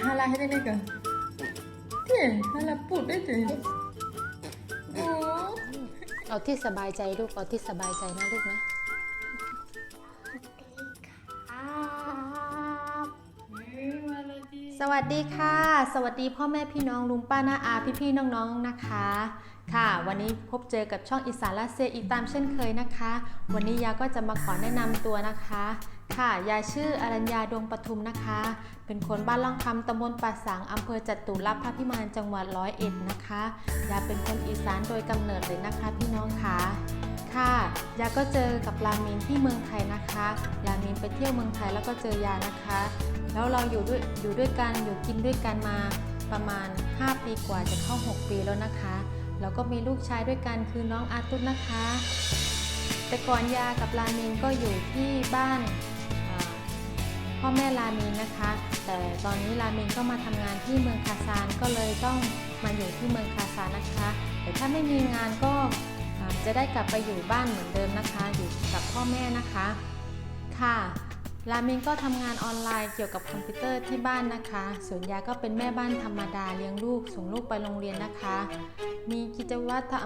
ฮาลาให้ได้ไหมกันเจ๊ฮาลาพูดได้เจ๊โอ้เอาที่สบายใจลูก เอาที่สบายใจนะลูกนะ สวัสดีค่ะ สวัสดีพ่อแม่พี่น้องลุงป้าน้าอาพี่พี่น้องๆนะคะ ค่ะ วันนี้พบเจอกับช่องอีสานละเซอีกตามเช่นเคยนะคะ วันนี้ยาก็จะมาขอแนะนำตัวนะคะ ค่ะ ยาชื่ออรัญญาดวงปทุมนะคะ เป็นคนบ้านล่องคำตำบลป่าสังอำเภอจตุรพักษ์พิมานจังหวัดร้อยเอ็ดนะคะ ยาเป็นคนอีสานโดยกำเนิดเลยนะคะพี่น้องค่ะค่ะยาก็เจอกับรามินที่เมืองไทยนะคะรามินไปเที่ยวเมืองไทยแล้วก็เจอยานะคะ แล้วเราอยู่ด้วยอยู่ด้วยกันอยู่กินด้วยกันมาประมาณ 5 ปีกว่าจะเข้า 6 ปีแล้วนะคะแล้วก็มีลูกชายด้วยกันคือน้องอาตุสนะคะ แต่ก่อนยากับรามินก็อยู่ที่บ้าน พ่อแม่รามินนะคะ แต่ตอนนี้รามินก็มาทำงานที่เมืองคาซานก็เลยต้องมาอยู่ที่เมืองคาซานนะคะแต่ถ้าไม่มีงานก็จะได้กลับไปอยู่บ้านเหมือนเดิมนะคะ อยู่กับพ่อแม่นะคะค่ะรามินก็ทำงานออนไลน์เกี่ยวกับคอมพิวเตอร์ที่บ้านนะคะ ส่วนยาก็เป็นแม่บ้านธรรมดาเลี้ยงลูกส่งลูกไปโรงเรียนนะคะ มีกิจวัตร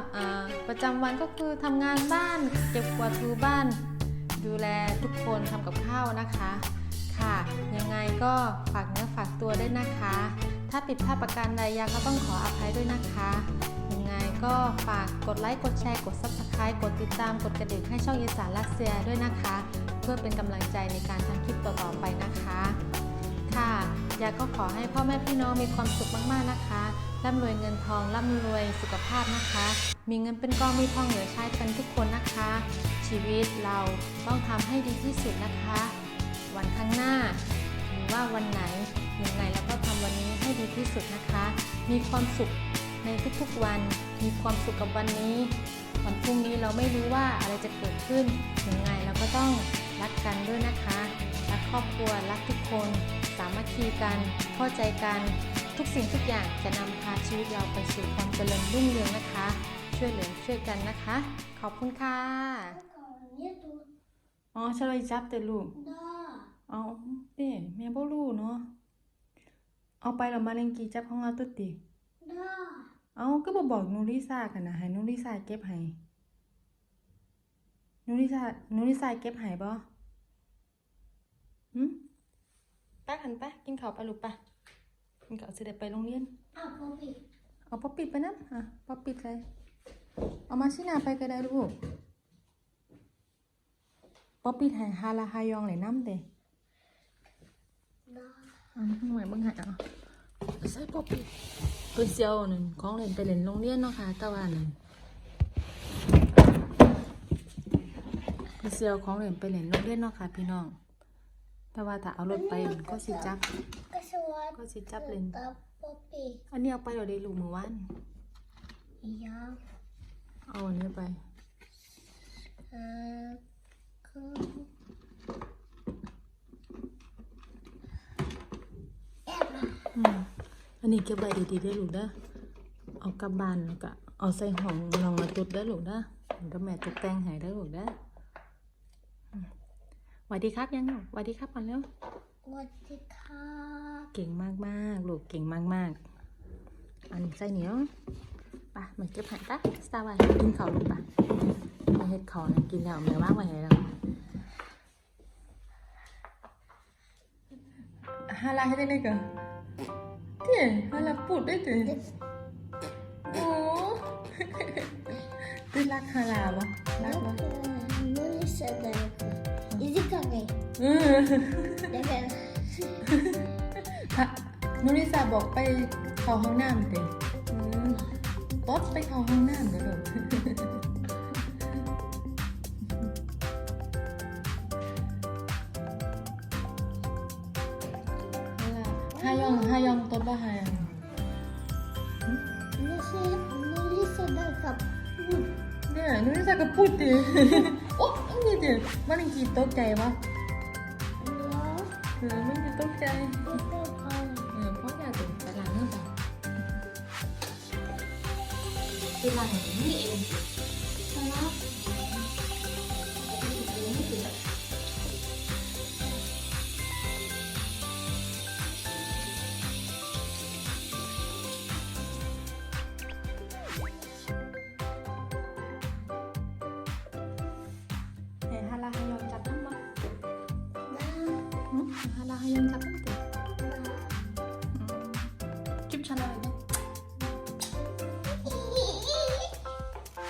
ประจำวันก็คือทำงานบ้านเก็บกวาดถูบ้าน ดูแลทุกคนทำกับข้าวนะคะ ค่ะ ยังไงก็ฝากเนื้อฝากตัวด้วยนะคะ ถ้าผิดพลาดประการใดยาก็ต้องขออภัยด้วยนะคะ ยังไงก็ฝากกดไลค์กดแชร์กด Subscribe กดติดตามกดกระดิ่งให้ช่องอีสานรัสเซียด้วยนะคะ เพื่อเป็นกำลังใจในการทำคลิปต่อๆไปนะคะ ค่ะยาก็ขอให้พ่อแม่พี่น้องมีความสุขมากๆนะคะร่ำรวยเงินทองร่ำรวยสุขภาพนะคะ มีเงินเป็นกองมีทองเหลือใช้กันทุกคนนะคะ ชีวิตเราต้องทำให้ดีที่สุดนะคะ วันข้างหน้า หรือว่าวันไหนยังไงเราก็ทำวันนี้ให้ดีที่สุดนะคะ มีความสุขในทุกๆวัน มีความสุขกับวันนี้ วันพรุ่งนี้เราไม่รู้ว่าอะไรจะเกิดขึ้นยังไงเราก็ต้องรักกันด้วยนะคะ รักครอบครัว รักทุกคน สามัคคีกัน เข้าใจกัน ทุกสิ่งทุกอย่างจะนำพาชีวิตเราไปสู่ความเจริญรุ่งเรืองนะคะ ช่วยเหลือช่วยกันนะคะ ขอบคุณค่ะ Нету. อ๋อฉันเลยจับแต่ลูก Да. เอาเต้แม่บ่รู้เนาะ เอาไปเรามาเล่นกีจับของเราตุ๊ดดิได้เอาก็บ่บอกนูริซากันนะให้นูริซาเก็บให้นูริซานูริซาเก็บให้บ่หืมป้าขันป้ากินข้าวปลาลูกป้ากินข้าวเสด็จไปโรงเรียน เอาป๊อปปิดเอาป๊อปปิดไปนะอะป๊อปปิดเลยเอามาชินาไปก็ได้ลูกป๊อปปิดให้ฮาลาฮายองเลยน้ำเด้ เหมือนบังหันใส่ปกปิดเพื่อเซียวหนึ่งของเล่นไปเล่นโรงเรียนเนาะค่ะตะวันหนึ่งเพื่อเซียวของเล่นไปเล่นโรงเรียนเนาะค่ะพี่น้อง แต่ว่าถ้าเอารถไปก็สิจับ ก็สิจับเล่นอันนี้เอาไปเราได้ลูกมือวันเอาอันนี้ไปอ่า อันนี้เก็บไว้ดีๆได้หรือเด้อเอากลับบ้านล้วก็เอาใส่ห้องนองมาตุดได้หรือเด้อแก็แม่ตกแต่งหายได้หรือเด้อสวัสดีครับยังสวัสดีครับก่อนเร็วสวัสดีครับเก่งมากมากลูกเก่งมากมากอันใส่เหนียวปะมันเก็บหันปะสตาร์วายกินข้าวลูกปะมาให้ดขอนะกินแล้วแม่ว่างไว้ให้เราฮาลาให้ได้เลยก่อน 네, 하라 뿌르 드. 오. 뜰락 하라 봐. 락 봐. 눈이 있어야 이직하 게. 응. 내ะ.นุนิสาบอกไปเข้าห้องน้ำเต็มป๊อปไปเข้าห้องน้ำนะลูก หนูนิสาก็พูดดิโอ๊ยนี่ดิมันกี่ตกใจวะเออมันกี่ตกใจโออพ่ออยากถึงตลาดนี่จ้ะตลาดนี่เอง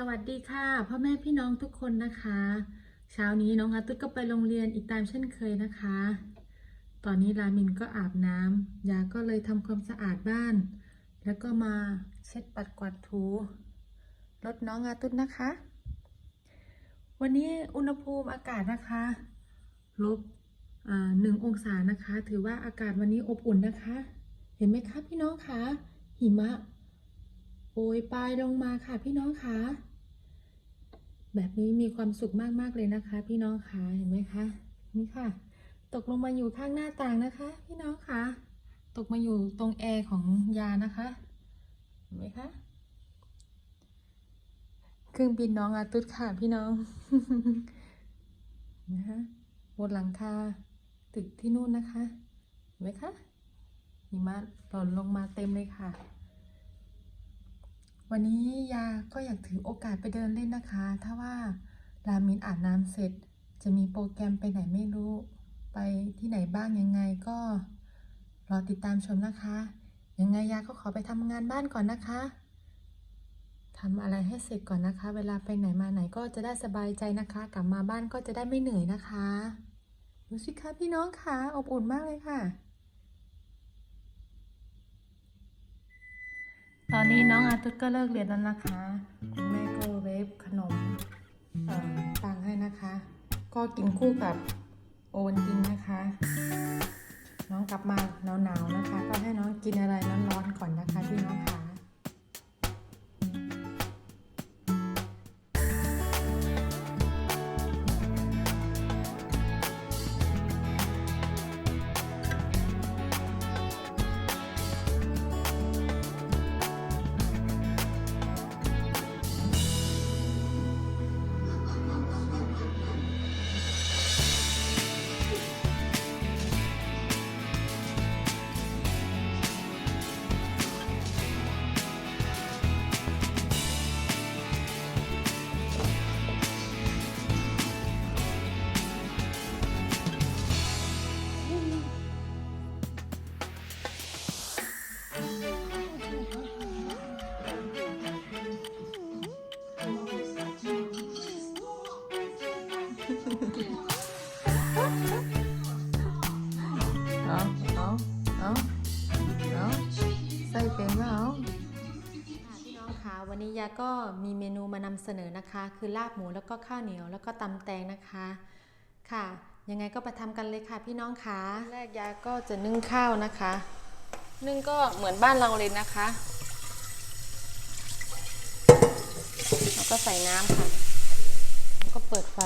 สวัสดีค่ะพ่อแม่พี่น้องทุกคนนะคะ เช้านี้น้องอาตุก็ไปโรงเรียนอีกตามเช่นเคยนะคะ ตอนนี้รามินก็อาบน้ำยาก็เลยทำความสะอาดบ้าน แล้วก็มาเช็ดปัดกวาดถูรถน้องอาตุดนะคะ วันนี้อุณหภูมิอากาศนะคะลบหนึ่งองศานะคะ ถือว่าอากาศวันนี้อบอุ่นนะคะ เห็นไหมคะพี่น้องคะหิมะโปรยปลายลงมาค่ะพี่น้องคะ แบบนี้มีความสุขมากๆเลยนะคะ พี่น้องคะเห็นไหมคะนี่ค่ะ ตกลงมาอยู่ข้างหน้าต่างนะคะ พี่น้องคะตกมาอยู่ตรงแอร์ของยานะคะเห็นไหมคะเครื่องบินน้องอาตุดค่ะพี่น้องนะคะบนหลังคาตึกที่นู่นนะคะเห็นไหมคะหิมะหล่นลงมาเต็มเลยค่ะ วันนี้ยาก็อยากถือโอกาสไปเดินเล่นนะคะ ถ้าว่ารามินอาบน้ำเสร็จ จะมีโปรแกรมไปไหนไม่รู้ ไปที่ไหนบ้างยังไงก็รอติดตามชมนะคะ ยังไงยาก็ขอไปทำงานบ้านก่อนนะคะทำอะไรให้เสร็จก่อนนะคะ เวลาไปไหนมาไหนก็จะได้สบายใจนะคะ กลับมาบ้านก็จะได้ไม่เหนื่อยนะคะดูสิคะพี่น้องค่ะอบอุ่นมากเลยค่ะ ตอนนี้น้องอาตุดก็เลิกเรียนแล้วนะคะ คุณแม่ก็เวฟขนมเอ่อตังให้นะคะ ก็กินคู่กับโอวัลตินนะคะ น้องกลับมาหนาวๆนะคะ ก็ให้น้องกินอะไรร้อนๆก่อนนะคะพี่น้องค่ะ ก็มีเมนูมานำเสนอนะคะ คือลาบหมูแล้วก็ข้าวเหนียว แล้วก็ตำแตงนะคะ ค่ะ ยังไงก็ไปทำกันเลยค่ะพี่น้องคะแรกยาก็จะนึ่งข้าวนะคะ นึ่งก็เหมือนบ้านเราเลยนะคะแล้วก็ใส่น้ำค่ะแล้วก็เปิดไฟ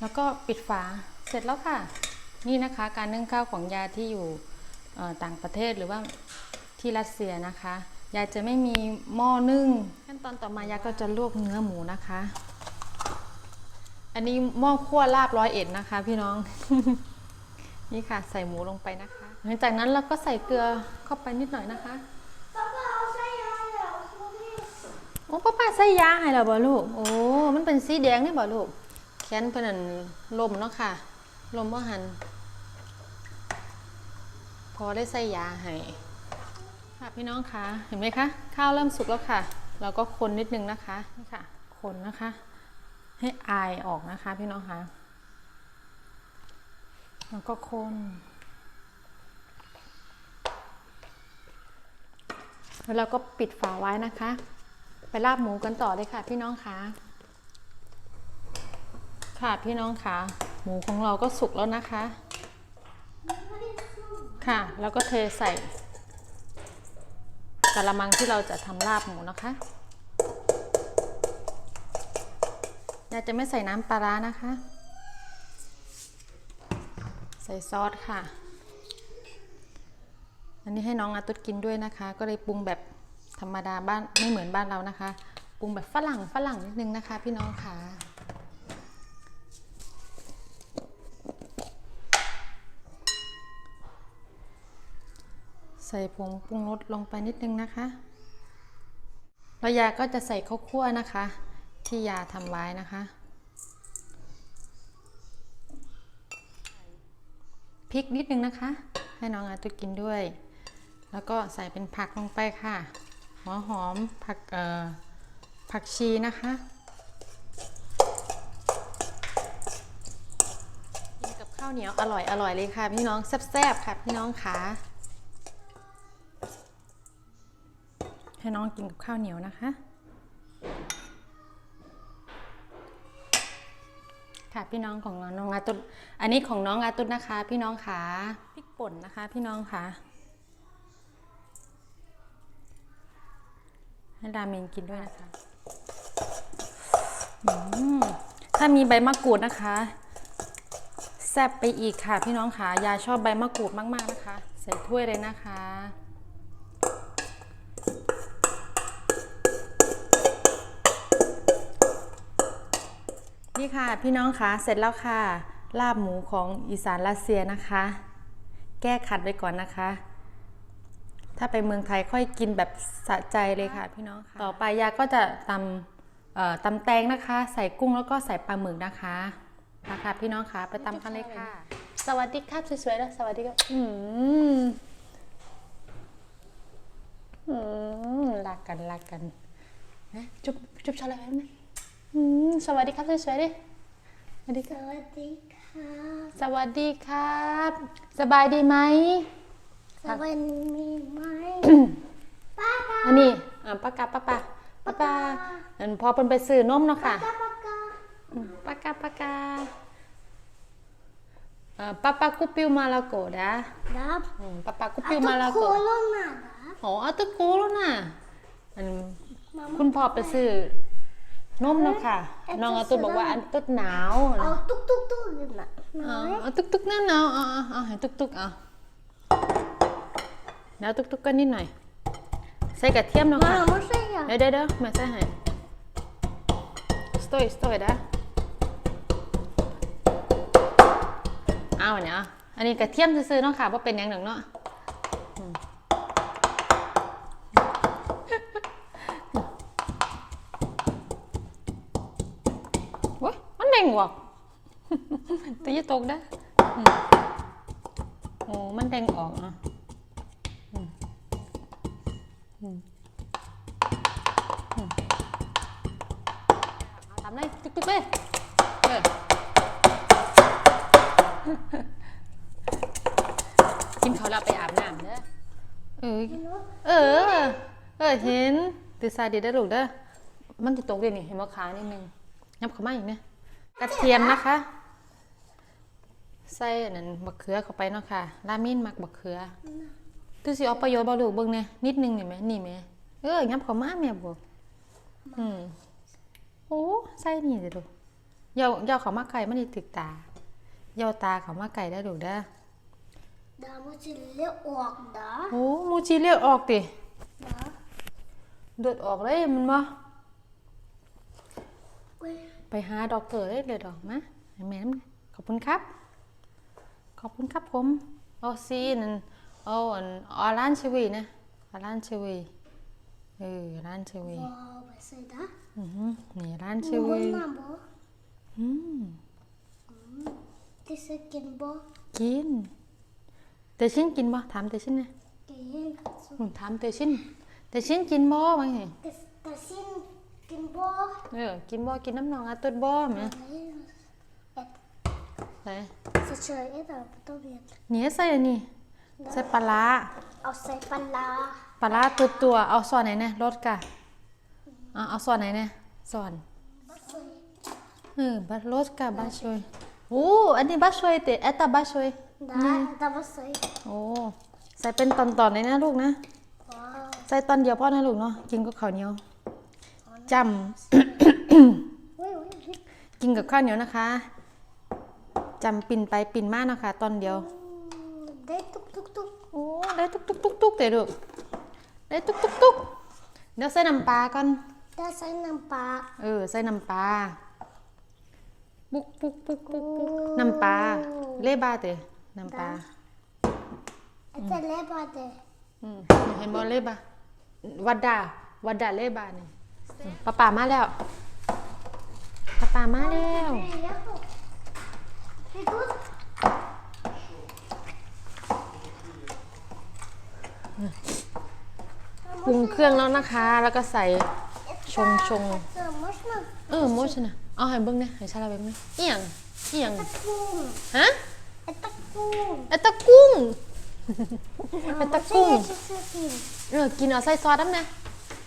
แล้วก็ปิดฝาเสร็จแล้วค่ะ นี่นะคะ การนึ่งข้าวของยาที่อยู่ต่างประเทศหรือว่าที่รัสเซียนะคะ ยายจะไม่มีหม้อนึ่ง ขั้นตอนต่อมายายก็จะลวกเนื้อหมูนะคะ อันนี้หม้อคั่วลาบร้อยเอ็ดนะคะ พี่น้อง นี่ค่ะ ใส่หมูลงไปนะคะ หลังจากนั้นเราก็ใส่เกลือเข้าไปนิดหน่อยนะคะโอ้ป้าป้าใส่ยาให้เราบ่ลูก โอ้ มันเป็นสีแดงนี่บ่ลูกแขนเป็นอันลมเนาะค่ะ ลมบ่หัน พอได้ใส่ยาให้ ค่ะพี่น้องคะเห็นไหมคะข้าวเริ่มสุกแล้วค่ะ เราก็คนนิดนึงนะคะนี่ค่ะ คนนะคะ ให้อายออกนะคะพี่น้องคะแล้วก็คนแล้วเราก็ปิดฝาไว้นะคะ ไปลาบหมูกันต่อเลยค่ะ พี่น้องคะค่ะพี่น้องคะหมูของเราก็สุกแล้วนะคะ ค่ะ แล้วก็เทใส่ กระมังที่เราจะทำลาบหมูนะคะยายจะไม่ใส่น้ำปลาร้านะคะ ใส่ซอสค่ะ อันนี้ให้น้องอาตุดกินด้วยนะคะ ก็เลยปรุงแบบธรรมดาบ้านไม่เหมือนบ้านเรานะคะ ปรุงแบบฝรั่งฝรั่งนิดนึงนะคะ พี่น้องค่ะ ใส่ผงปรุงรสลงไปนิดนึงนะคะแล้วยาก็จะใส่ข้าวคั่วนะคะ ที่ยาทำไว้นะคะ พริกนิดนึงนะคะ ให้น้องอาตุกินด้วย แล้วก็ใส่เป็นผักลงไปค่ะ หัวหอมผักเอ่อผักชีนะคะกินกับข้าวเหนียวอร่อยอร่อยเลยค่ะ พี่น้องแซ่บๆค่ะพี่น้องค่ะ ให้น้องกินกับข้าวเหนียวนะคะ ค่ะพี่น้องของน้องอาตุดอันนี้ของน้องอาตุดนะคะ พี่น้องขาพริกป่นนะคะ พี่น้องค่ะให้ราเมนกินด้วยนะคะอืมถ้ามีใบมะกรูดนะคะ แซ่บไปอีกค่ะ พี่น้องค่ะยายชอบใบมะกรูดมาก ๆ นะคะ ใส่ถ้วยเลยนะคะ นี่ค่ะพี่น้องคะเสร็จแล้วค่ะ ลาบหมูของอีสานรัสเซียนะคะ แก้ขัดไว้ก่อนนะคะ ถ้าไปเมืองไทยค่อยกินแบบสะใจเลยค่ะพี่น้องค่ะต่อไปยาก็จะตำเอ่อตำแตงนะคะ ใส่กุ้งแล้วก็ใส่ปลาหมึกนะคะมาค่ะพี่น้องคะไปตำกันเลยค่ะ สวัสดีครับสวยๆนะสวัสดีครับอืมอืมรักกันรักกันนะจุ๊บจุ๊บชาเลยไหม อืมสวัสดีครับสวยๆดิสวัสดีครับสวัสดีค่ะสวัสดีครับ สบายดีไหม สวัสดีไหมป้าป้าอันนี้อ่าป้ากาป้าป้าป้าป้าอันพอเพิ่นไปซื้อนมเนาะค่ะป้าป้าป้ากาป้ากาอ่าป้าป้ากุปิวมาลาโกดะดับอืมป้าป้ากุอะปิวมาลาโคโกโรนาดับโอ้เอาตะกูแล้วน่ะอันคุณพ่อไปซื้อ นมเนาะค่ะ น้องอาตุดบอกว่าอันตุดหนาวเอาตุ๊กตุ๊กตุ๊กนะเอาเอาตุกตุกๆหนาวหนาวๆเอาเอาเอาให้ตุกตุกๆเอาแล้วตุกตุกๆก็นิดหน่อย ใส่กระเทียมเนาะมาค่ะไม่ใช่อะเดี๋ยวเดี๋ยวเดี๋ยวแม่ใส่ให้สโตยสโตยนะเอาเนี่ยเอาอันนี้กระเทียมซื้อๆเนาะค่ะว่าเป็นหยังหนึ่งเนาะอืมโอ้ยมันแดงว่ะ ตีจะตกนะอืมโอ้มันแดงออกอะอืมอืมอืมเอาทำเลยตึกๆเลยเออกินเขาวแล้วไปอาบน้ำเด้อเออ เออ เออ เห็นตื่นสายดีได้อลูกเด้อ มันจะตกเลยนี่ เห็นมะขานิดนึงยับเข้ามาอีกเนี่ยกระเทียมนะคะ ใส่อันนั้นบักเขือเข้าไปเนาะค่ะรามินมักบักเขือตือสิเอาประโยชน์บ่ลูกเบิ่งเนี่ยนิดนึงนี่แหมนี่แหมเออยับเข้ามาแม่บ่อืมโอ้ใส่นี่เด้อลูกอย่าอย่าเข้ามาไกลมันสิถึกตาอย่าเอาตาเข้ามาไกลได้อลูกเด้อดามันจะเลี้ยวออกดาโอ้มูจิเลือดออกติดาเลือดออกเลยมันบ่เว้ยไปหาดอกเตอร์เลยเลือดออกมาให้แม่น้ำขอบคุณครับ ขอบคุณครับผมเอาซีนั่นเอาอันออร้านชวีนะออร้านชวีเออร้านชวีว้าวไปใส่ดาอือหือนี่ร้านชมึงวีมาบ่อืมที่สกินบ่กินเตชินกินบ่ถามเตชินนะกินอืมถามเตชินเตชินกินบ่ว่าไงแต่แต่สิ้นกินบ่เออกินบ่กินน้ำนองอาตุดบ่แม่เอ็ดใส่ เฉยๆเอ็ดเอาตัวเบียดเนี่ยใส่อันนี้ใส่ปลาร้าเอาใส่ปลาร้าปลาร้าตัวตัวๆเอาซอนไหนเนี่ยรสกะอะเอาซอนไหนเนี่ยซอนบัสยเออบัรสกะบาชวยโอ้อันนี้บาชวยเตะเอตตาบาชวยได้แต่บัสยโอ้ใส่เป็นตอนๆเลยนะลูกนะว้าวใส่ตอนเดียวพอนะลูกเนาะกินกับข้าวเหนียวจเว้ยเว้ยเว้ยำกินกับข้าวเหนียวนะคะ จำปิ่นไปปิ่นมานะคะ ตอนเดียว ได้ตุกตุกตุกโอ้ได้ตุกตุกตุกตุกเตะลูกได้ตุกตุกตุกเดี๋ยวใส่น้ำปลาก่อนได้ใส่น้ำปลาเออใส่น้ำปลาปุ๊กปุ๊กปุ๊กปุ๊กปุ๊กน้ำปลาเล่บาเตะน้ำปลาไอ้แต่เล็บอะเด้อืมเห็นบอลเล่บาวัดดาวัดดาเล่บาเนี่ยป้าป่ามาแล้วป้าป่ามาแล้ว พี่ตุ๊ดปรุงเครื่องแล้วนะคะ แล้วก็ใส่ชงชงเสริมมัชมาเออโมชนะเอาให้เบิ้งเนี่ยให้ชาลาเบิ้งเนี่ยเอียงเอียงตะกุ้งฮะไอ้ตะกุ้งไอตะกุ้งไอตะกุ้งไม่ใช่เสื้อกินเออกินเอาใส่ซอสน้ำเนี่ย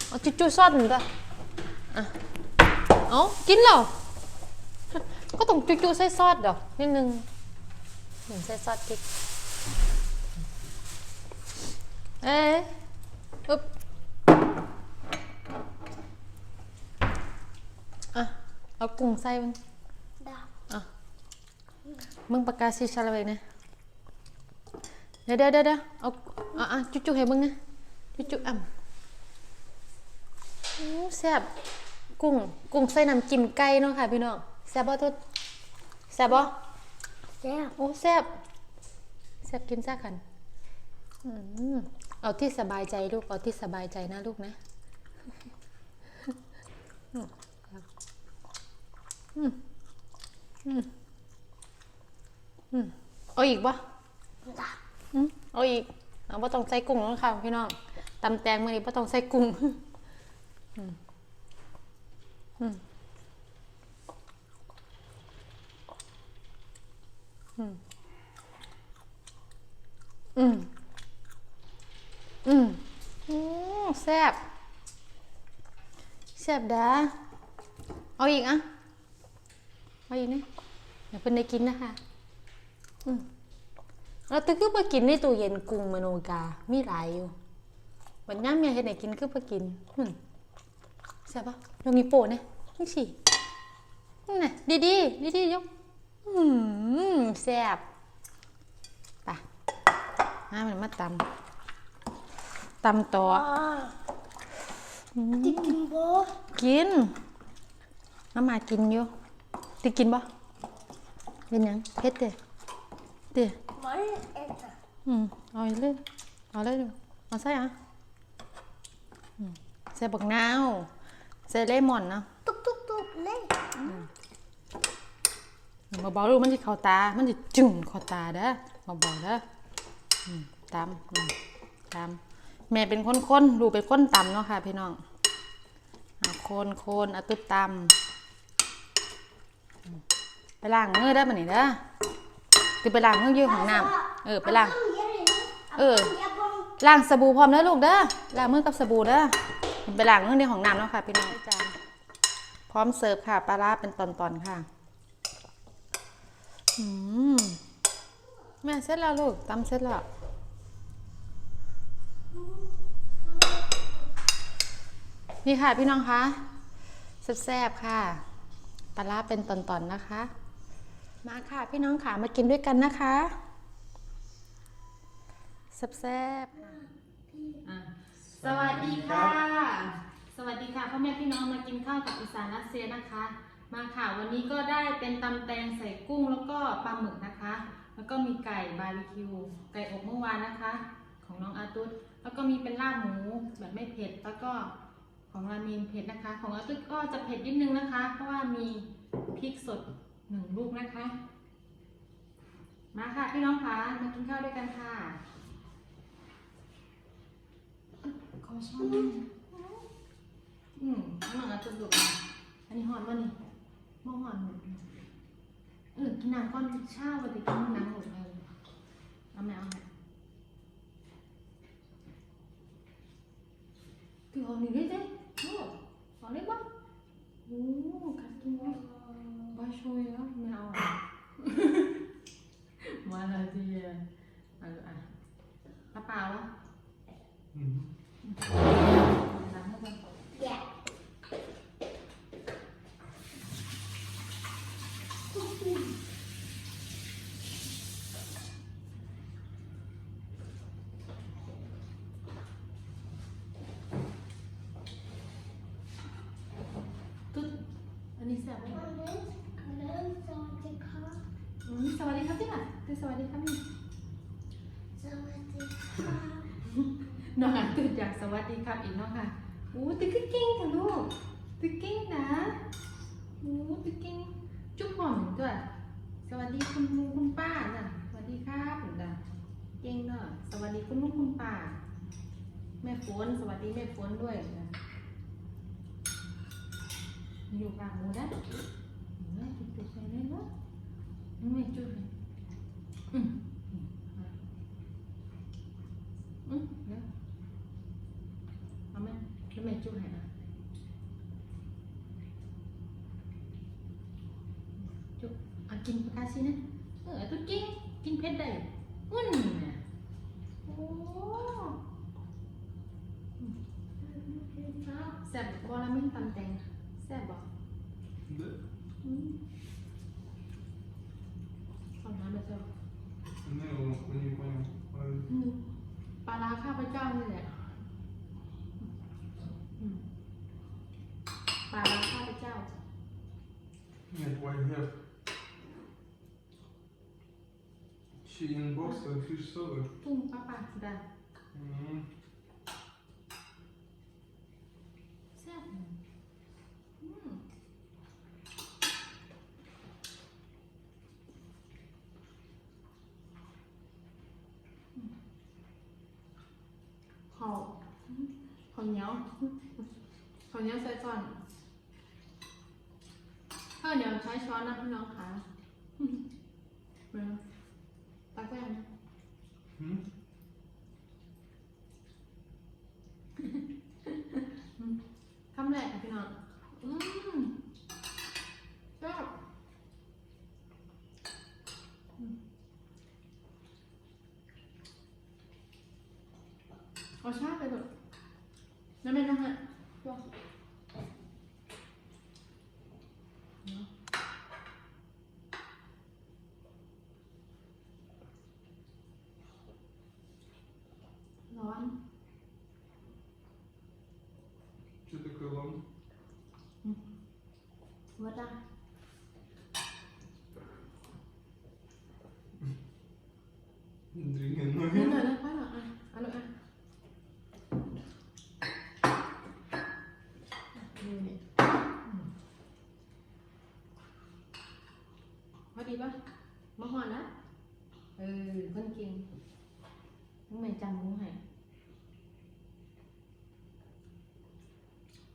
เอาจุ๊ๆซอสหนึ่งตัวอะเอากินเหรอ ก็ต้องจุ๊ๆใส่ซอสเดี๋ยวนิดนึงหนึ่งใส่ซอสพริกเอ๊ะอึ๊บอะ เอากุ้งใส่มึงดาอะ มึงประกาศสิชาละเวกนะเดี๋ยวเดี๋ยวเดี๋ยวเดี๋ยวเอาอะอะจุ๊ๆให้มึงนะจุ๊ๆอ่ำอู้แซ่บกุ้ง กุ้งใส่น้ำจิ้มไก่เนาะค่ะพี่น้อง แซ่บบ่ทุดแซ่บบ่แซ่บโอ้แซ่บแซ่บกินซ่ากันอืมเอาที่สบายใจลูก เอาที่สบายใจนะลูกนะอืมอืมอืมเอาอีกบ่ดาอืมเอาอีกเอาบ่ต้องใส่กุ้งแล้วค่ะพี่น้องตำแตงมื้อนี้บ่ต้องใส่กุ้งอืมอืม อืม อืมอืมแซ่บแซ่บดาเอาอีกอะ เอาอีกนะเดี๋ยวเพิ่นได้กินนะคะ อืมแล้วตึกคือมากินในตู้เย็นกุ้งมโนกา มีหลายอยู่วันย่ำเมียเฮ็ดไหนกินคือมากินอืมแซ่บปะยกนิ้วโป้เนี่ยนี่สินี่น่ดีดีดีดียก อืมแซ่บไปมามันมาตำตำต่ออ่าที่กินบ่กินน้ำมากินอยู่ติกินบ่เป็นหยังเผ็ดเด้เด้ไม่เอ็ดอะอืมเอาอีกเลยเอาเลยดูเอาใส่อะอืมใส่บักนาวใส่เลมอนนะ เบาๆลูกมันจะเข้าตา มันจะจึงเข้าตาเด้อเบาๆเด้อตามตามแม่เป็นคนๆลูกเป็นคนตำเนาะค่ะ พี่น้องเอาโคนโคนเอาตุ๊บตำอืมไปล้างมือได้อบัดนี้เด้อคือไปล้างมือยู่ของน้ำเออไปล้างเออล้างสบู่พร้อมแล้วลูกเด้อล้างมือกับสบู่เด้อไปล้างมือในของน้ำเนาะค่ะ พี่น้องพร้อมเสิร์ฟค่ะปลาร้าเป็นตอนๆค่ะ แม่เสร็จแล้วลูกตำเสร็จแล้วนี่ค่ะพี่น้องคะแซ่บๆค่ะปลาเป็นตอนๆนะคะ มาค่ะพี่น้องค่ะมากินด้วยกันนะคะแซ่บๆสวัสดีค่ะ สวัสดีค่ะพ่อแม่พี่น้องมากินข้าวกับอีสานรัสเซียนะคะ มาค่ะ วันนี้ก็ได้เป็นตำแตงใส่กุ้งแล้วก็ปลาหมึกนะคะ แล้วก็มีไก่บาร์บีคิว ไก่อบเมื่อวานนะคะ ของน้องอาตุสแล้วก็มีเป็นลาบหมูแบบไม่เผ็ด แล้วก็ของรามีนเผ็ดนะคะ ของอาตุสก็จะเผ็ดนิดนึงนะคะ เพราะว่ามีพริกสดหนึ่งลูกนะคะ มาค่ะพี่น้องคะมากินข้าวด้วยกันค่ะขอช้อนหน่อยอืมน้องอาจจะดุอันนี้หอนวะนี่ mơ hoàn một ừ, cái nào con sao vậy thì con nắng một lần làm nào này từ hồi mình biết đấy. Đúng không có đấy quá ồ cắt tung большое мяу gì, à, Aduh ah Apa awak? Hmm. ค่ะโอ้ตึกเก่งค่ะลูกตึกเก่งนะโอ้ตึกเก่งจุ๊บหอมด้วยสวัสดีคุณลุงคุณป้าน่ะสวัสดีครับเหมือนกันเก่งเนาะสวัสดีคุณลุงคุณป้า แม่ฝนสวัสดีแม่ฝนด้วยนะอยู่กลางหมูนะแม่จุ๊บจุ๊บใส่เลยเนาะแม่จุ๊บเลยอืมอืมเดี๋ยว ทำไมจุ๊หายละจุ๊เอากินปลาซินะเออตุ๊กกินกินเผ็ดได้อุ่นโอ้แซบบอลาเมนตำแตงแซบบอกขอมาเจ้าไม่รู้ไม่รู้ปลาข้าพเจ้านี่แหละ Chicken box and fish salad. กุ้งปลาปลาสุดา Mhm. แซ่บอืมข้าวข้า วเห ว่ได้ดึงเงินหน่อยน่อยนปหน่อยอะอัหน่ออะพอดีปะมะฮอนนะเออคนเก่งมึงไม่จำมึงให้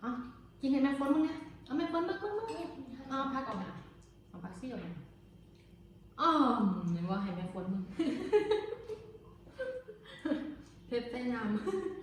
อะกินเห็นไหม่ฝนมึงเนี่ย เอาไม่ค้นมาค้นมาเอาพักออกมาเอาพักซี่ออกมาอ๋อเห็นว่าให้แม่ค้นมึงเผ็ดใส่น้ำ